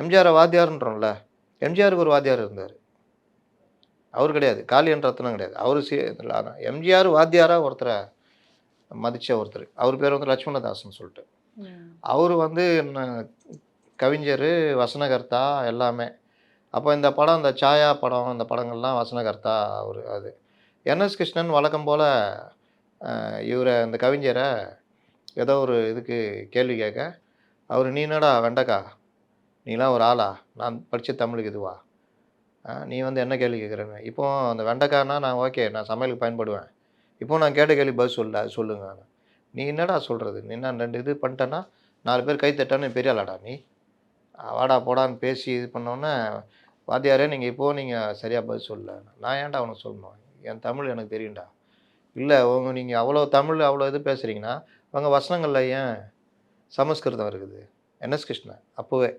எம்ஜிஆரை வாத்தியார்ன்றோம்ல எம்ஜிஆருக்கு ஒரு வாத்தியார் இருந்தார். அவர் கிடையாது காளியன் ரத்னம் கிடையாது. அவர் சி எம்ஜிஆர் வாத்தியாராக ஒருத்தரை மதித்த ஒருத்தர். அவர் பேர் வந்து லட்சுமணதாசன் சொல்லிட்டு. அவர் வந்து கவிஞர் வசனகர்த்தா எல்லாமே. அப்போ இந்த படம் இந்த சாயா படம் இந்த படங்கள்லாம் வசனகர்த்தா அவர் அது. என்எஸ் கிருஷ்ணன் வழக்கம் போல் இவரை இந்த கவிஞரை ஏதோ ஒரு இதுக்கு கேள்வி கேட்க அவர் நீ என்னடா வெண்டைக்கா? நீங்களாம் ஒரு ஆளா? நான் படித்த தமிழுக்கு இதுவா நீ வந்து என்ன கேள்வி கேட்குறேன்னு? இப்போ அந்த வெண்டைக்காரனா நான் ஓகே நான் சமையலுக்கு பயன்படுவேன். இப்போ நான் கேட்ட கேள்வி பதில் சொல்ல அது சொல்லுங்க நீ என்னடா சொல்கிறது நீ நான் ரெண்டு இது பண்ணிட்டேன்னா நாலு பேர் கை தட்டான்னு பெரிய ஆளாடா நீ? வாடா போடான்னு பேசி இது பண்ணோன்னே வாத்தியாரே நீங்கள் இப்போது நீங்கள் சரியாக பதில் சொல்லல நான் ஏன்டா அவனுக்கு சொல்லணும்? என் தமிழ் எனக்கு தெரியும்டா. இல்லை உங்க நீங்கள் அவ்வளோ தமிழ் அவ்வளோ இது பேசுகிறீங்கன்னா உங்கள் வசனங்களில் ஏன் சமஸ்கிருதம் இருக்குது? என்எஸ் கிருஷ்ணன் அப்போவே.